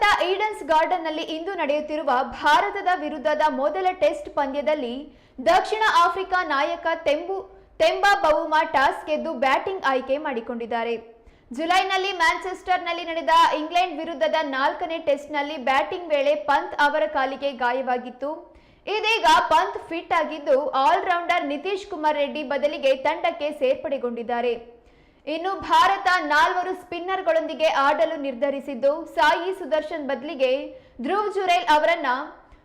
ಕೋಲ್ಕತ್ತಾ ಈಡನ್ಸ್ ಗಾರ್ಡನ್ನಲ್ಲಿ ಇಂದು ನಡೆಯುತ್ತಿರುವ ಭಾರತದ ವಿರುದ್ಧದ ಮೊದಲ ಟೆಸ್ಟ್ ಪಂದ್ಯದಲ್ಲಿ ದಕ್ಷಿಣ ಆಫ್ರಿಕಾ ನಾಯಕ ತೆಂಬು, ತೆಂಬಾ ಬವುಮಾ ಟಾಸ್ ಗೆದ್ದು ಬ್ಯಾಟಿಂಗ್ ಆಯ್ಕೆ ಮಾಡಿಕೊಂಡಿದ್ದಾರೆ. ಜುಲೈನಲ್ಲಿ ಮ್ಯಾಂಚೆಸ್ಟರ್ನಲ್ಲಿ ನಡೆದ ಇಂಗ್ಲೆಂಡ್ ವಿರುದ್ಧದ ನಾಲ್ಕನೇ ಟೆಸ್ಟ್ನಲ್ಲಿ ಬ್ಯಾಟಿಂಗ್ ವೇಳೆ ಪಂತ್ ಅವರ ಕಾಲಿಗೆ ಗಾಯವಾಗಿತ್ತು. ಇದೀಗ ಪಂತ್ ಫಿಟ್ ಆಗಿದ್ದು, ಆಲ್ರೌಂಡರ್ ನಿತೀಶ್ ಕುಮಾರ್ ರೆಡ್ಡಿ ಬದಲಿಗೆ ತಂಡಕ್ಕೆ ಸೇರ್ಪಡೆಗೊಂಡಿದ್ದಾರೆ. ಇನ್ನು ಭಾರತ ನಾಲ್ವರು ಸ್ಪಿನ್ನರ್ಗಳೊಂದಿಗೆ ಆಡಲು ನಿರ್ಧರಿಸಿದ್ದು, ಸಾಯಿ ಸುದರ್ಶನ್ ಬದಲಿಗೆ ಧ್ರುವ್ ಜುರೇಲ್ ಅವರನ್ನ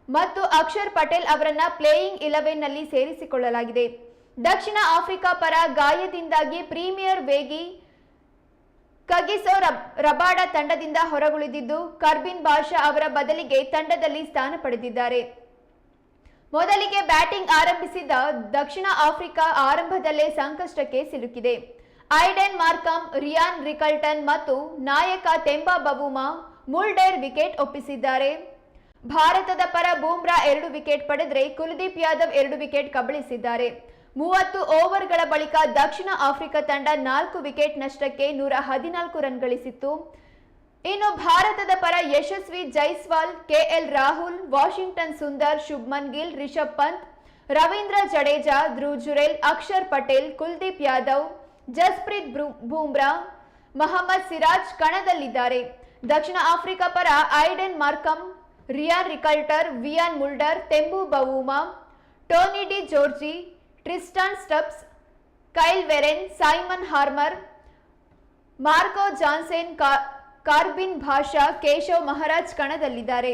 ಮತ್ತು ಅಕ್ಷರ್ ಪಟೇಲ್ ಅವರನ್ನ ಪ್ಲೇಯಿಂಗ್ ಇಲೆವೆನ್ನಲ್ಲಿ ಸೇರಿಸಿಕೊಳ್ಳಲಾಗಿದೆ. ದಕ್ಷಿಣ ಆಫ್ರಿಕಾ ಪರ ಗಾಯದಿಂದಾಗಿ ಪ್ರೀಮಿಯರ್ ವೇಗಿ ಕಗಿಸೋ ರಬ್- ರಬಾಡ ತಂಡದಿಂದ ಹೊರಗುಳಿದಿದ್ದು, ಕರ್ಬಿನ್ ಬಾಷಾ ಅವರ ಬದಲಿಗೆ ತಂಡದಲ್ಲಿ ಸ್ಥಾನ ಪಡೆದಿದ್ದಾರೆ. ಮೊದಲಿಗೆ ಬ್ಯಾಟಿಂಗ್ ಆರಂಭಿಸಿದ ದಕ್ಷಿಣ ಆಫ್ರಿಕಾ ಆರಂಭದಲ್ಲೇ ಸಂಕಷ್ಟಕ್ಕೆ ಸಿಲುಕಿದೆ. ಐಡೆನ್ ಮಾರ್ಕಮ್ ರಿಯಾನ್ ರಿಕಲ್ಟನ್ ಮತ್ತು ನಾಯಕ ತೆಂಬಾ ಬಬುಮಾ ಮುಲ್ಡೇರ್ ವಿಕೆಟ್ ಒಪ್ಪಿಸಿದ್ದಾರೆ. ಭಾರತದ ಪರ ಬೂಮ್ರಾ ಎರಡು ವಿಕೆಟ್ ಪಡೆದರೆ ಕುಲದೀಪ್ ಯಾದವ್ ಎರಡು ವಿಕೆಟ್ ಕಬಳಿಸಿದ್ದಾರೆ. ಮೂವತ್ತು ಓವರ್ಗಳ ಬಳಿಕ ದಕ್ಷಿಣ ಆಫ್ರಿಕಾ ತಂಡ ನಾಲ್ಕು ವಿಕೆಟ್ ನಷ್ಟಕ್ಕೆ ನೂರ ಹದಿನಾಲ್ಕು ರನ್ ಗಳಿಸಿತ್ತು. ಇನ್ನು ಭಾರತದ ಪರ ಯಶಸ್ವಿ ಜೈಸ್ವಾಲ್, ಕೆಎಲ್ ರಾಹುಲ್, ವಾಷಿಂಗ್ಟನ್ ಸುಂದರ್, ಶುಭ್ಮನ್ ಗಿಲ್, ರಿಷಬ್ ಪಂತ್, ರವೀಂದ್ರ ಜಡೇಜಾ, ಧ್ರುವ್ ಜುರೇಲ್, ಅಕ್ಷರ್ ಪಟೇಲ್, ಕುಲ್ದೀಪ್ ಯಾದವ್ ಜಸ್ಪ್ರೀತ್ ಬೂಮ್ರಾ, ಮೊಹಮ್ಮದ್ ಸಿರಾಜ್ ಕಣದಲ್ಲಿದ್ದಾರೆ. ದಕ್ಷಿಣ ಆಫ್ರಿಕಾ ಪರ Aiden Markram Ryan Rickelton, Wiaan Mulder, Temba Bavuma, Tony de Zorzi, Tristan Stubbs, Kyle Verreynne, Simon Harmer, Marco Jansen Corbin ಭಾಷಾ, ಕೇಶವ್ ಮಹಾರಾಜ್ ಕಣದಲ್ಲಿದ್ದಾರೆ.